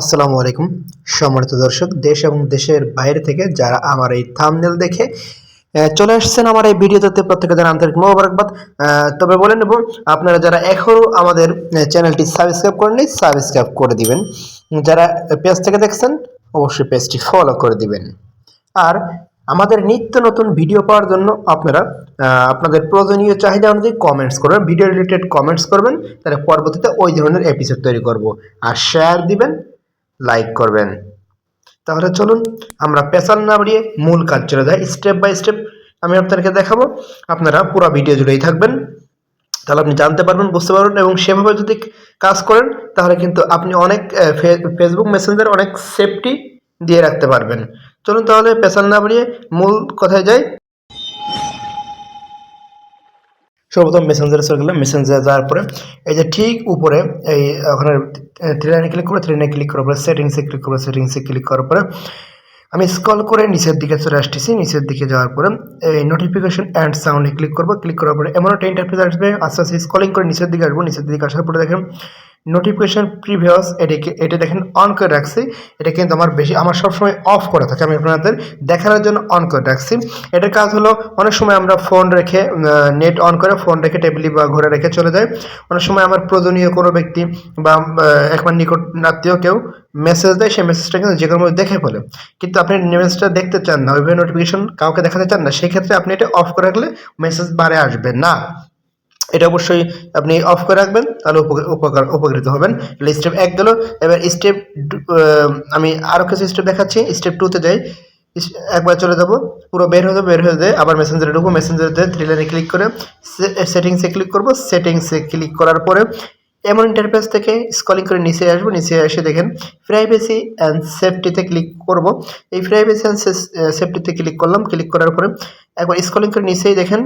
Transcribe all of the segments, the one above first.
আসসালামু আলাইকুম। সম্মানিত দর্শক, দেশ এবং দেশের বাইরে থেকে যারা আমার এই থামনেল দেখে চলে আসছেন আমার এই ভিডিওতে প্রত্যেকে জানা আন্তরিক মোবারকবাদ। তবে বলে নেব, আপনারা যারা এখনও আমাদের চ্যানেলটি সাবস্ক্রাইব করেননি সাবস্ক্রাইব করে দিবেন। যারা পেজ থেকে দেখছেন, অবশ্যই পেজটি ফলো করে দিবেন। আর আমাদের নিত্য নতুন ভিডিও পাওয়ার জন্য আপনারা আপনাদের প্রয়োজনীয় চাহিদা অনুযায়ী কমেন্টস করবেন ভিডিও রিলেটেড কমেন্টস করবেন, তাহলে পরবর্তীতে ওই ধরনের এপিসোড তৈরি করব। আর শেয়ার দিবেন লাইক করবেন। তাহলে চলুন, আমরা পেছাল না বাড়িয়ে মূল কাজ চলে যাই স্টেপ বাই স্টেপ আমি আপনাদেরকে দেখাবো, আপনারা পুরো ভিডিও জুড়েই থাকবেন। তাহলে আপনি জানতে পারবেন, বুঝতে পারবেন এবং সেভাবে যদি কাজ করেন, তাহলে কিন্তু আপনি অনেক ফেসবুক মেসেঞ্জার অনেক সেফটি দিয়ে রাখতে পারবেন। চলুন তাহলে পেছাল না বাড়িয়ে মূল কথায় যাই। সর্বপ্রথম মেসেঞ্জারে চলে গেলাম। মেসেঞ্জারে যাওয়ার পরে এই যে ঠিক উপরে এই ওখানে থ্রি লাইনে ক্লিক করে থ্রি লাইনে ক্লিক করার পরে সেটিংসে ক্লিক করব সেটিংসে ক্লিক করার পরে আমি স্কল করে নিচের দিকে চলে আসতেছি। নিচের দিকে যাওয়ার পরে এই নোটিফিকেশন অ্যান্ড সাউন্ডে ক্লিক করব। ক্লিক করার পরে এমন একটা ইন্টারফেস আসবে। আস্তে আস্তে স্কলিং করে নিচের দিকে আসব। নিচের দিকে আসার পরে দেখেন নোটিফিকেশন প্রিভিয়াস এটাকে এটা দেখেন অন করে রাখছি। এটা কিন্তু আমার বেশি আমার সবসময় অফ করা থাকে। আমি আপনাদের দেখানোর জন্য অন করে রাখছি। এটার কাজ হলো, অনেক সময় আমরা ফোন রেখে নেট অন করে ফোন রেখে টেবিলি বা ঘরে রেখে চলে যাই। অনেক সময় আমার প্রয়োজনীয় কোনো ব্যক্তি বা একবার নিকট আত্মীয় কেউ মেসেজ দেয়, সেই মেসেজটা কিন্তু যে কোনো দেখে ফেলে। কিন্তু আপনি মেসেজটা দেখতে চান না, ওইভাবে নোটিফিকেশন কাউকে দেখাতে চান না, সেক্ষেত্রে আপনি এটা অফ করে রাখলে মেসেজ বারে আসবে না। এটা অবশ্যই আপনি অফ করে রাখবেন, তাহলে উপকার, উপকৃত হবেন। তাহলে স্টেপ এক গেল, এবার স্টেপ আমি আরও কিছু স্টেপ দেখাচ্ছি। স্টেপ টুতে যাই। একবার চলে যাব। পুরো বের হয়ে যাব, বের হয়ে যায় আবার মেসেঞ্জারে ঢুকবো। মেসেঞ্জারে থ্রি লাইনে ক্লিক করে সেটিংসে ক্লিক করব। সেটিংসে ক্লিক করার পরে এমন ইন্টারফেস থেকে স্কলিং করে নিচে আসব। নিচে এসে দেখেন প্রাইভেসি অ্যান্ড সেফটিতে ক্লিক করব। এই প্রাইভেসি অ্যান্ড সেফটিতে ক্লিক করলাম। ক্লিক করার পরে একবার স্কলিং করে নিচেই দেখেন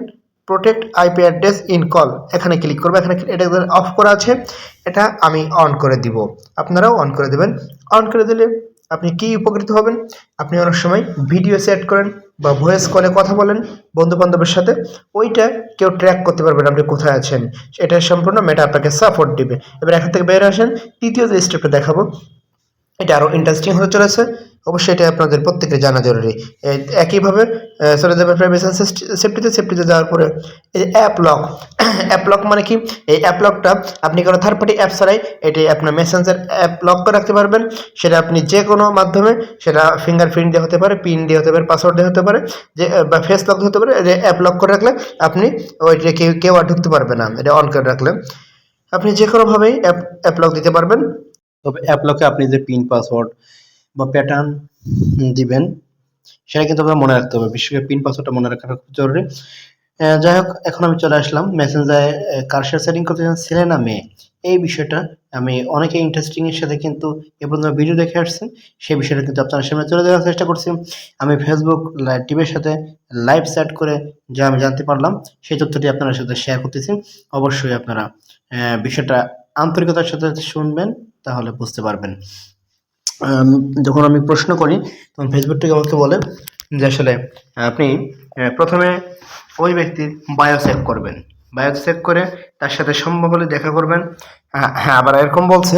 protect IP address in call এখানে ক্লিক করব, এখানে এটা অফ করা আছে। এটা আমি অন করে দিব। আপনারাও অন করে দেবেন। অন করে দিলে আপনি কি উপকৃত হবেন? আপনি অনেক সময় ভিডিও সেট করেন বা ভয়েস কলে কথা বলেন বন্ধু বান্ধবের সাথে। ওইটা কেউ ট্র্যাক করতে পারবেন আপনি কোথায় আছেন। এটা সম্পূর্ণ মেটা আপনাকে সাপোর্ট দিবে। এবার এখান থেকে বের আসেন। তৃতীয় যে স্টেপটা দেখাবো, এটা আরও ইন্টারেস্টিং হতে চলেছে। অবশ্যই এটা আপনাদের প্রত্যেকের জানা জরুরি। একইভাবে চলে যাবে সেফটিতে সেফটিতে যাওয়ার পরে, এই যে অ্যাপ লক অ্যাপ লক মানে কি? এই অ্যাপ লকটা আপনি কোনো থার্ড পার্টি অ্যাপ ছাড়াই এটি আপনার মেসেঞ্জার অ্যাপ লক করে রাখতে পারবেন। সেটা আপনি যে কোনো মাধ্যমে, সেটা ফিঙ্গারপ্রিন্ট দিয়ে হতে পারে পিন দিয়ে হতে পারে পাসওয়ার্ড দিয়ে হতে পারে, যে বা ফেস লক হতে পারে অ্যাপ লক করে রাখলে আপনি ওইটা কেউ কেউ আর ঢুকতে পারবে না, এটা অন করে রাখলে। আপনি যে কোনোভাবেই অ্যাপ অ্যাপ লক দিতে পারবেন। তবে অ্যাপ লকে আপনি যে পিন পাসওয়ার্ড বা প্যাটার্ন দিবেন, সেটা কিন্তু আপনার মনে রাখতে হবে। বিশেষ করে পিন পাসওয়ার্ডটা মনে রাখাটা খুব জরুরি। যাই হোক, এখন আমি চলে আসলাম মেসেঞ্জারে কার্সার সেটিং করতে চান, ছেলে না মেয়ে? এই বিষয়টা আমি অনেকে ইন্টারেস্টিং এর সাথে কিন্তু এ পর্যন্ত ভিডিও দেখে আসছেন সেই বিষয়টা কিন্তু আপনার সামনে চলে দেওয়ার চেষ্টা করছি। আমি ফেসবুক টিভির সাথে লাইভ চ্যাট করে যা আমি জানতে পারলাম, সেই তথ্যটি আপনার সাথে শেয়ার করতেছি। অবশ্যই আপনারা বিষয়টা আন্তরিকতার সাথে শুনবেন, তাহলে বুঝতে পারবেন। যখন আমি প্রশ্ন করি, তখন ফেসবুক থেকে আমাকে বলে যে আসলে, আপনি প্রথমে ওই ব্যক্তির বায়ো চেক করবেন। বায়ো চেক করে তার সাথে সম্ভব হলে দেখা করবেন। হ্যাঁ আবার এরকম বলছে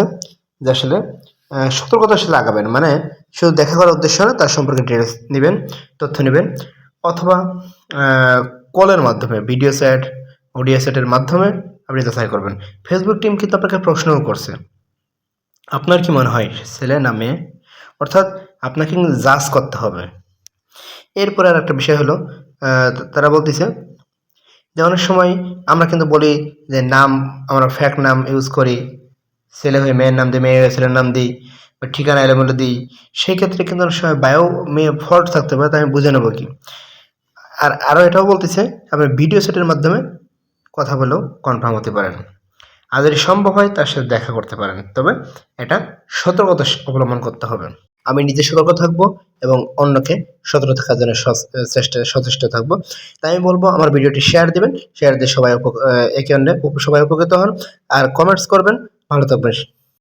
যে আসলে সতর্কতার সাথে লাগাবেন। মানে শুধু দেখা করার উদ্দেশ্য না, তার সম্পর্কে ডিটেলস নেবেন, তথ্য নেবেন। অথবা কলের মাধ্যমে ভিডিও চ্যাট অডিও চ্যাটের মাধ্যমে আপনি যাচাই করবেন। ফেসবুক টিম কিন্তু আপনাকে প্রশ্নও করছে। আপনার কি মনে হয়? ছেলে না মেয়ে? অর্থাৎ আপনাকে জাজ করতে হবে। এরপরে আর একটা বিষয় হলো তারা বলতেছে যে অনেক সময় আমরা কিন্তু বলি যে নাম, আমরা ফ্যাক নাম ইউজ করি। ছেলে হয়ে মেয়ের নাম দিই, মেয়ে হয়ে ছেলের নাম দিই, বা ঠিকানা এলোমেলো দিই। সেই ক্ষেত্রে কিন্তু অনেক সময় বায়ো মেয়ে ফল্ট থাকতে পারে, তাই আমি বুঝে নেব কি। আর আরও এটাও বলতেছে, আপনি ভিডিও সেটের মাধ্যমে কথা বলেও কনফার্ম হতে পারেন। আর যদি সম্ভব হয় তার সাথে দেখা করতে পারেন। তবে এটা সতর্কতা অবলম্বন করতে হবে। আমি নিজে সতর্ক থাকব এবং অন্যকে সতর্ক থাকার জন্য চেষ্টা, সচেষ্ট থাকব। তাই আমি বলব, আমার ভিডিওটি শেয়ার দিবেন। শেয়ার দিয়ে সবাই একে অন্য সবাই উপকৃত হন। আর কমেন্টস করবেন। ভালো থাকবেন।